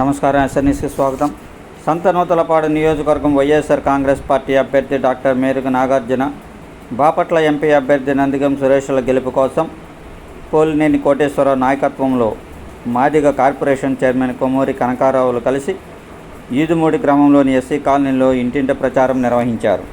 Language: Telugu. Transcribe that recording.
నమస్కారం ఎస్ఎన్ఎస్కి స్వాగతం. సంతనూతలపాడు నియోజకవర్గం వైఎస్ఆర్ కాంగ్రెస్ పార్టీ అభ్యర్థి డాక్టర్ మేరుగు నాగార్జున బాపట్ల ఎంపీ అభ్యర్థి నందిగం సురేష్ల గెలుపు కోసం పోలినేని కోటేశ్వరరావు నాయకత్వంలో మాదిగ కార్పొరేషన్ చైర్మన్ కొమ్మూరి కనకారావులు కలిసి ఈదుమూడి గ్రామంలోని ఎస్సీ కాలనీలో ఇంటింటి ప్రచారం నిర్వహించారు.